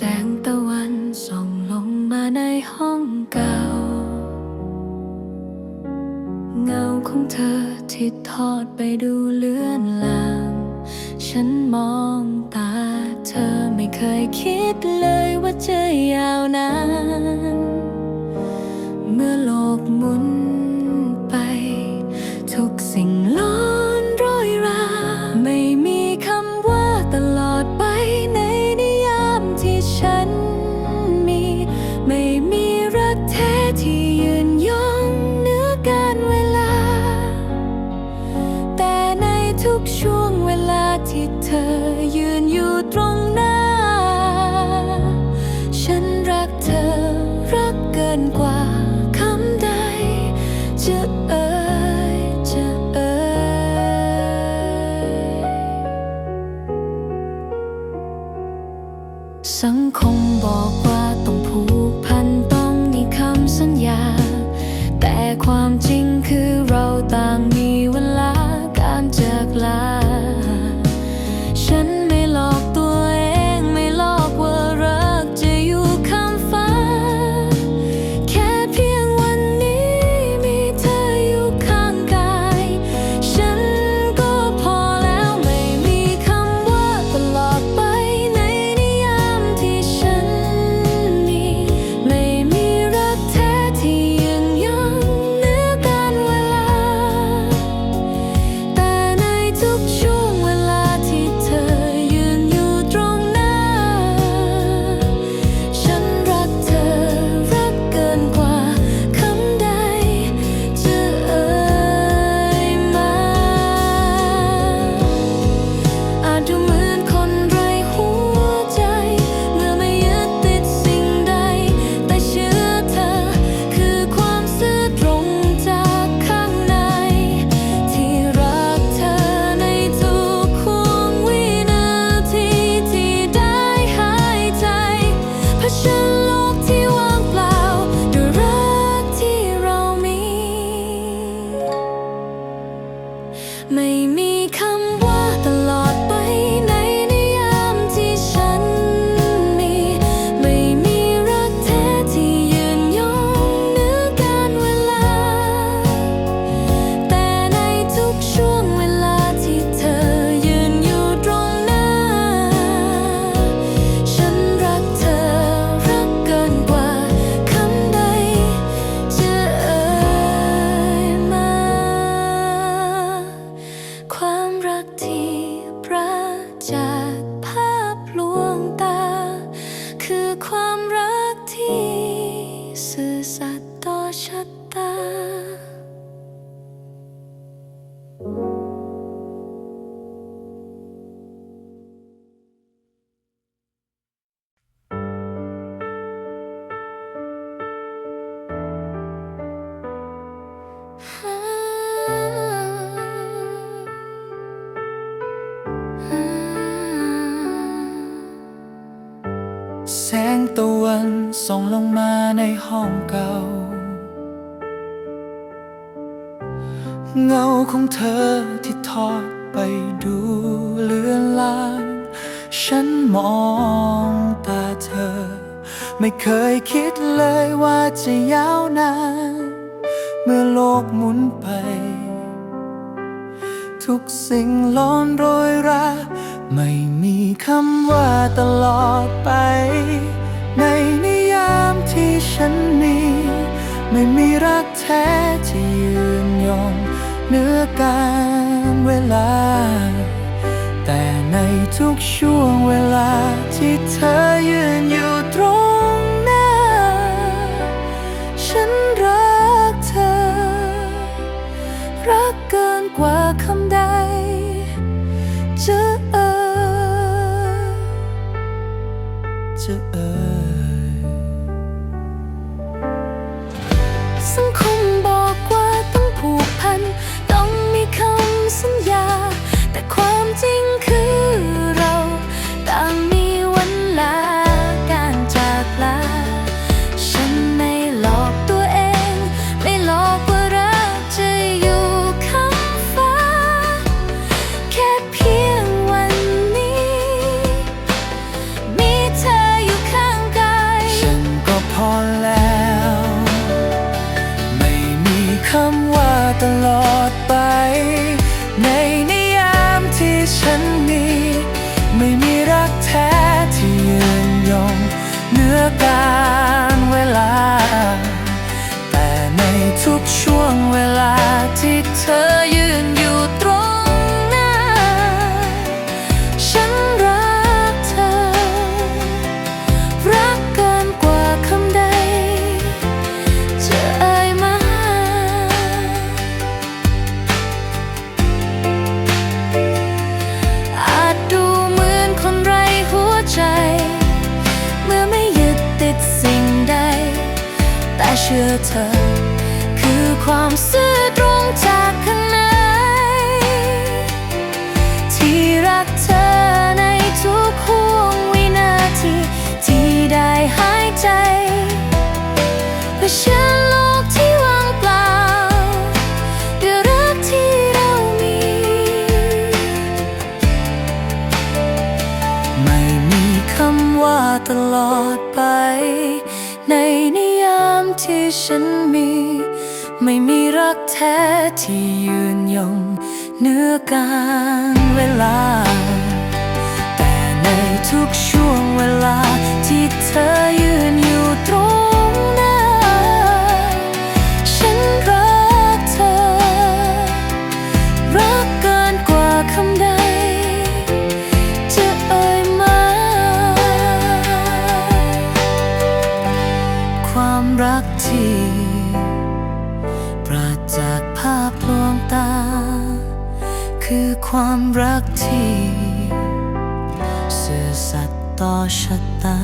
แสงตะวันส่องลงมาในห้องเก่า เงาของเธอที่ทอดไปดูเลือนลาง ฉันมองตาเธอไม่เคยคิดเลยว่าจะยาวนาน เมื่อโลกหมุน 上空博观。tears. นส่งลงมาในห้องเก่า เงาของเธอที่ทอดไปดูเลือนลาง ฉันมองตาเธอ ไม่เคยคิดเลยว่าจะยาวนาน เมื่อโลกหมุนไป ทุกสิ่งล้อนโรยราไม่มีคำว่าตลอดไป ในนิยามที่ฉันมีไม่มีรักแท้ที่ยืนยงเหนือการเวลา แต่ในทุกช่วงเวลาที่เธอยืนอยู่ตรงหน้า ฉันรักเธอ รักเกินกว่าคำ คำว่าตลอดไป ในนิยามที่ฉันมี ไม่มีรักแท้ที่ยืนยงเนื้อกา เธอ คือความซื่อตรงจากข้างใน ที่รักเธอในทุกห่วงวินาที ที่ได้หายใจเพื่อเชื่อโลกที่ว่างเปล่าด้วยรักที่เรามี ไม่มีคำว่าตลอดไป ในนิยาม ที่ฉันมี ไม่มีรักแท้ที่ยืนยงเหนือการเวลา แต่ในทุกช่วงเวลาที่เธอ ความรักที่ เสื่อสัตย์ต่อชะตา